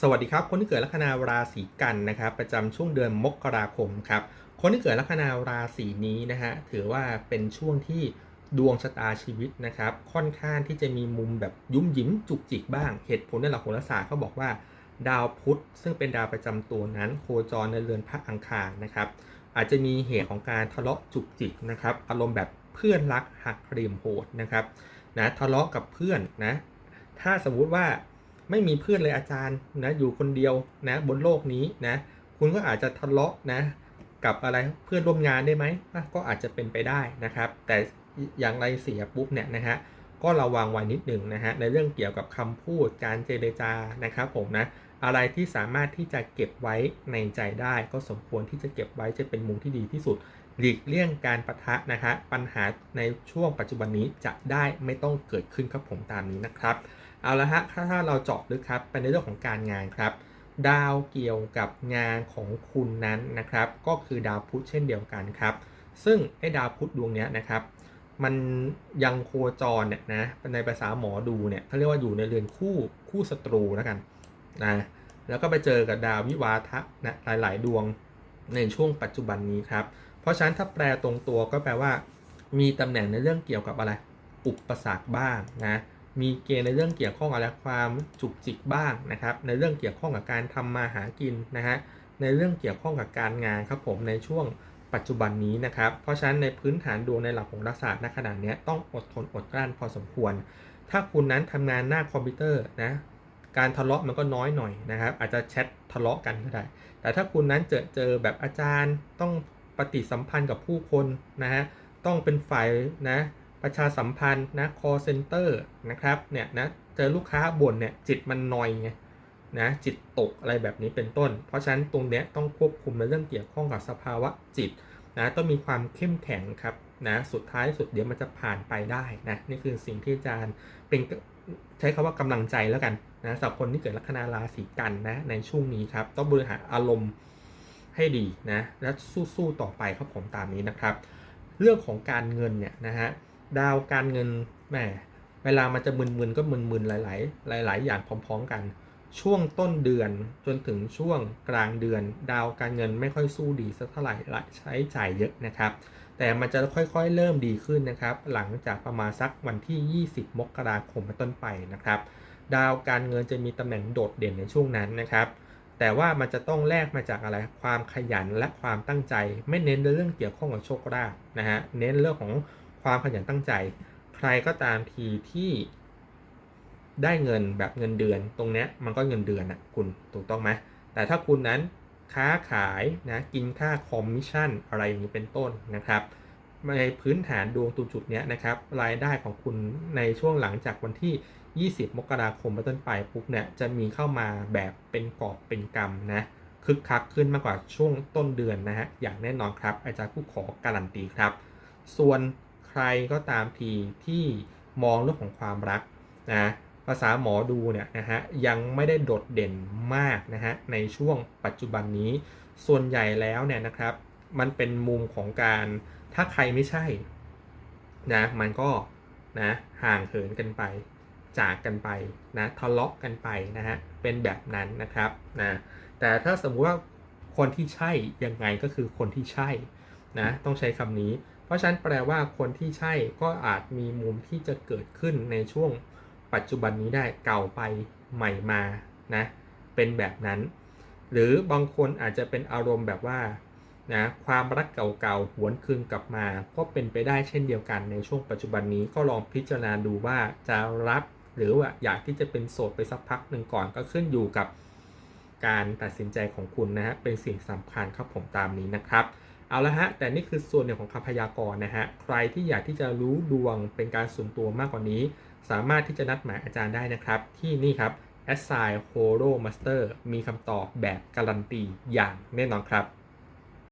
สวัสดีครับ คนที่เกิดลัคนาราศีกันนะครับ ประจำช่วงเดือนมกราคมครับ คนที่เกิดลัคนาราศีนี้นะฮะถือว่าเป็นช่วงที่ดวงชะตาชีวิตนะครับ ค่อนข้างที่จะมีมุมแบบยุ่มยิ้มจุกจิกบ้าง เหตุผลในหลักโหราศาสตร์เขาบอกว่า ดาวพุธซึ่งเป็นดาวประจำตัวนั้น โคจรในเรือนพระอังคารนะครับ อาจจะมีเหตุของการทะเลาะจุกจิกนะครับ อารมณ์แบบเพื่อนรักหักเหลี่ยมโหดนะครับนะทะเลาะกับเพื่อนนะถ้าสมมุติว่า ไม่มีเพื่อนเลยอาจารย์นะอยู่คนเดียวนะบนโลกนี้นะคุณก็อาจจะทะเลาะนะกับอะไรเพื่อนร่วมงานได้ไหมก็อาจจะเป็นไปได้นะครับ แต่อย่างไรเสียปุ๊บเนี่ยนะฮะก็ระวังไว้นิดหนึ่งนะฮะในเรื่องเกี่ยวกับคำพูดการเจรจานะครับผมนะอะไรที่สามารถที่จะเก็บไว้ในใจได้ ก็สมควรที่จะเก็บไว้จะเป็นมุมที่ดีที่สุดหลีกเลี่ยงการประทะนะฮะปัญหาในช่วงปัจจุบันนี้จะได้ไม่ต้องเกิดขึ้นครับผมตามนี้นะครับ เอาละฮะถ้าถ้าเราเจาะลึกครับไปในเรื่องของการงานครับ ดาวเกี่ยวกับงานของคุณนั้นนะครับ ก็คือดาวพุธเช่นเดียวกันครับ ซึ่งไอ้ดาวพุธดวงนี้นะครับ มันยังโคจรเนี่ยนะในภาษาหมอดูเนี่ยเขาเรียกว่าอยู่ในเรือนคู่คู่ศัตรูแล้วกันนะแล้วก็ไปเจอกับดาววิวาทะนะหลาย ๆ ดวงในช่วงปัจจุบันนี้ครับ เพราะฉะนั้นถ้าแปลตรงตัวก็แปลว่า มีตำแหน่งในเรื่องเกี่ยวกับอะไร อุปสรรคบ้างนะ มีเกณฑ์ในเรื่องเกี่ยวข้องกับความจุกจิกบ้างนะครับ ในเรื่องเกี่ยวข้องกับการทำมาหากินนะฮะ ในเรื่องเกี่ยวข้องกับการงานครับผมในช่วงปัจจุบันนี้นะครับ เพราะฉะนั้นในพื้นฐานดวงในหลักของรัฐศาสตร์ณขณะนี้ต้องอดทนอดกลั้นพอสมควร ถ้าคุณนั้นทำงานหน้าคอมพิวเตอร์นะการทะเลาะมันก็น้อยหน่อยนะครับ อาจจะแชททะเลาะกันก็ได้ แต่ถ้าคุณนั้นเจอเจอแบบอาจารย์ต้องปฏิสัมพันธ์กับผู้คนนะฮะ ต้องเป็นฝ่ายนะ ประชาสัมพันธ์นะ call center นะครับเนี่ยนะเจอลูกค้าบ่นเนี่ยจิตมันนอยไงนะจิตตกอะไรแบบนี้เป็นต้น เพราะฉะนั้นตรงเนี้ยต้องควบคุมในเรื่องเกี่ยวข้องกับสภาวะจิตนะต้องมีความเข้มแข็งครับนะสุดท้ายสุดเดี๋ยวมันจะผ่านไปได้นะนี่คือสิ่งที่อาจารย์เป็นใช้คำว่ากำลังใจแล้วกันนะสำหรับคนที่เกิดลัคนาราศีกันนะในช่วงนี้ครับต้องบริหารอารมณ์ให้ดีนะและสู้ๆต่อไปครับผมตามนี้นะครับ เรื่องของการเงินเนี่ยนะฮะ ดาวการเงินแหมเวลามันจะมึนๆก็มึนๆหลาย ๆ หลาย ๆ อย่างพร้อม ๆ กัน ช่วงต้นเดือนจนถึงช่วงกลางเดือน ดาวการเงินไม่ค่อยสู้ดีสักเท่าไหร่ใช้จ่ายเยอะนะครับ แต่มันจะค่อยๆเริ่มดีขึ้นนะครับ หลังจากประมาณสักวันที่ 20 มกราคมเป็นต้นไปนะครับ ดาวการเงินจะมีตำแหน่งโดดเด่นในช่วงนั้นนะครับแต่ว่ามันจะต้องแลกมาจากอะไรความขยันและความตั้งใจ ไม่เน้นในเรื่องเกี่ยวข้องกับโชคลาภนะฮะเน้นเรื่องของ ความขยันตั้งใจ ใครก็ตามทีที่ได้เงินแบบเงินเดือนตรงเนี้ยมันก็เงินเดือนนะคุณถูกต้องไหมแต่ถ้าคุณนั้นค้าขายนะกินค่าคอมมิชชั่นอะไรอย่างนี้เป็นต้นนะครับในพื้นฐานดวงตัวจุดเนี้ยนะครับรายได้ของคุณในช่วงหลังจากวันที่ 20 มกราคมเป็นต้นไปปุ๊บเนี่ยจะมีเข้ามาแบบเป็นกอบเป็นกำนะคึกคักขึ้นมากกว่าช่วงต้นเดือนนะฮะอย่างแน่นอนครับ อาจารย์ผู้ขอการันตีครับ ส่วน รก็ตามทีที่มองเรื่องของความรักนะภาษาหมอดูเนี่ยนะฮะยังไม่ได้โดดเด่นมากนะฮะในช่วงปัจจุบันนี้ ส่วนใหญ่แล้วเนี่ยนะครับ มันเป็นมุมของการถ้าใครไม่ใช่นะมันก็นะห่างเหินกันไปจากกันไปนะทะเลาะกันไปนะฮะเป็นแบบนั้นนะครับนะแต่ถ้าสมมุติว่าคนที่ใช่ยังไงก็คือคนที่ใช่นะต้องใช้คำนี้ เพราะฉะนั้นแปลว่าคนที่ใช่ก็อาจมีมุมที่จะเกิดขึ้นในช่วงปัจจุบันนี้ได้เก่าไปใหม่มานะเป็นแบบนั้น หรือบางคนอาจจะเป็นอารมณ์แบบว่านะความรักเก่าๆหวนคืนกลับมา ก็เป็นไปได้เช่นเดียวกันในช่วงปัจจุบันนี้ก็ลองพิจารณาดูว่าจะรับหรือว่าอยากที่จะเป็นโสดไปสักพักหนึ่งก่อนก็ขึ้นอยู่กับการตัดสินใจของคุณนะฮะเป็นสิ่งสำคัญครับผมตามนี้นะครับ เอาละฮะ แต่นี่คือส่วนหนึ่งของคำพยากรณ์นะฮะ ใครที่อยากที่จะรู้ดวงเป็นการส่วนตัวมากกว่านี้ สามารถที่จะนัดหมายอาจารย์ได้นะครับ ที่นี่ครับ a s s i g n Horo Master มีคำตอบแบบการันตีอย่างแน่นอนครับ